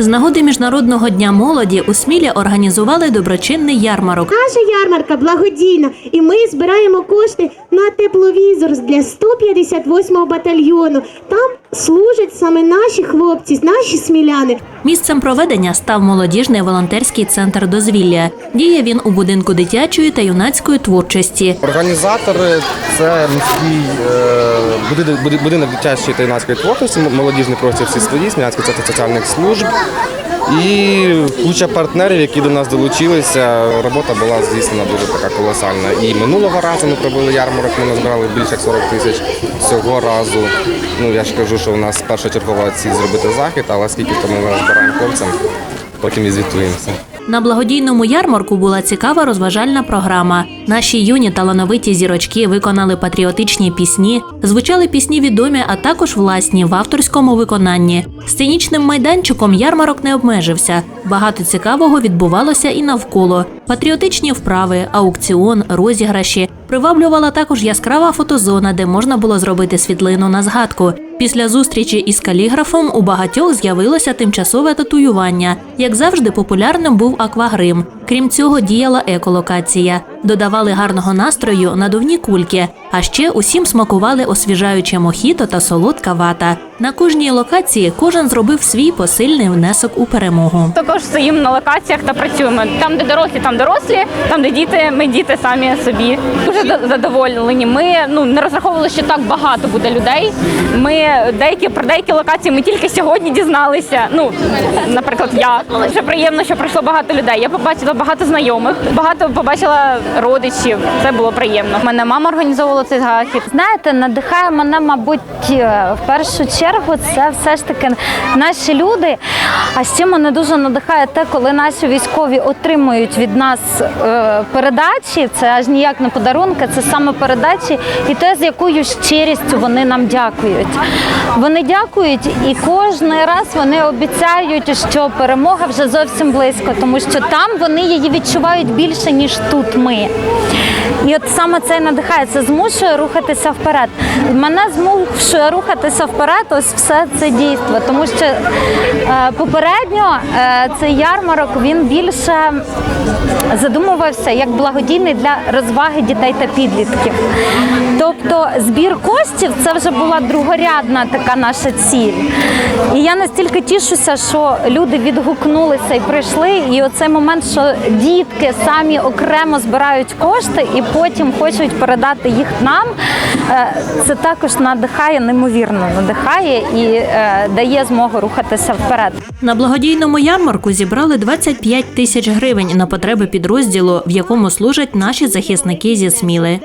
З нагоди міжнародного дня молоді у Смілі організували доброчинний ярмарок. Наша ярмарка благодійна, і ми збираємо кошти на тепловізор для 158-го батальйону. Там служать саме наші хлопці, наші сміляни. Місцем проведення став молодіжний волонтерський центр дозвілля. Діє він у будинку дитячої та юнацької творчості. Організатори це міський е, будинок, дитячої та юнацької творчості, молодіжний простір всі свої, Смілянський центр соціальних служб. І куча партнерів, які до нас долучилися. Робота була здійснена дуже така колосальна. І минулого разу ми провели ярмарок, ми назбирали більше як 40 тисяч цього разу. Ну я ж кажу, що у нас перша чергова ціль зробити захід, але скільки то ми назбираємо хлопцям, потім і звітуємося. На благодійному ярмарку була цікава розважальна програма. Наші юні талановиті зірочки виконали патріотичні пісні, звучали пісні відомі, а також власні в авторському виконанні. Сценічним майданчиком ярмарок не обмежився. Багато цікавого відбувалося і навколо. Патріотичні вправи, аукціон, розіграші. Приваблювала також яскрава фотозона, де можна було зробити світлину на згадку. Після зустрічі із каліграфом у багатьох з'явилося тимчасове татуювання. Як завжди, популярним був аквагрим. Крім цього, діяла еколокація. Додавали гарного настрою надувні кульки, а ще усім смакували освіжаюче мохіто та солодка вата. На кожній локації кожен зробив свій посильний внесок у перемогу. Також стоїмо на локаціях та працюємо. Там, де дорослі, там дорослі, там, де діти, ми діти самі собі. Дуже за- задоволені. Ми ну не розраховували, що так багато буде людей. Ми деякі про деякі локації ми тільки сьогодні дізналися. Ну, наприклад, я дуже приємно, що прийшло багато людей. Я побачила багато знайомих, багато побачила родичів. Це було приємно. У мене мама організовувала цей захід. Знаєте, надихає мене, мабуть, е, в першу чергу це все ж таки наші люди. А ще мене дуже надихає те, коли наші військові отримують від нас е, передачі. Це аж ніяк не подарунки, це саме передачі, і те, з якою щирістю вони нам дякують. Вони дякують, і кожен раз вони обіцяють, що перемога вже зовсім близько, тому що там вони її відчувають більше ніж тут ми. І от саме це надихає, це змушує рухатися вперед. Мене змушує рухатися вперед, ось все це дійство. Тому що е, попередньо е, цей ярмарок він більше задумувався як благодійний для розваги дітей та підлітків. Тобто збір коштів це вже була другорядна така наша ціль. І я настільки тішуся, що люди відгукнулися і прийшли. І оцей момент, що дітки самі окремо збирають кошти і потім хочуть передати їх нам, е, це також надихає, неймовірно надихає і е, дає змогу рухатися вперед. На благодійному ярмарку зібрали 25 тисяч гривень на потреби підрозділу, в якому служать наші захисники зі Сміли.